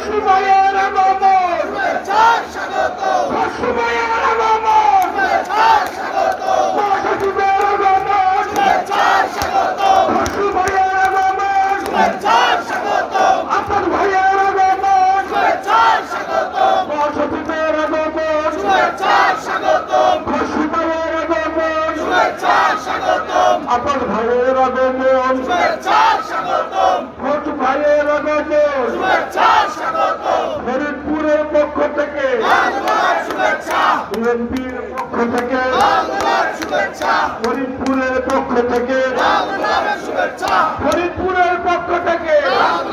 সময়ের মতো বিএনপির পক্ষ থেকে ফরিদপুরের পক্ষ থেকে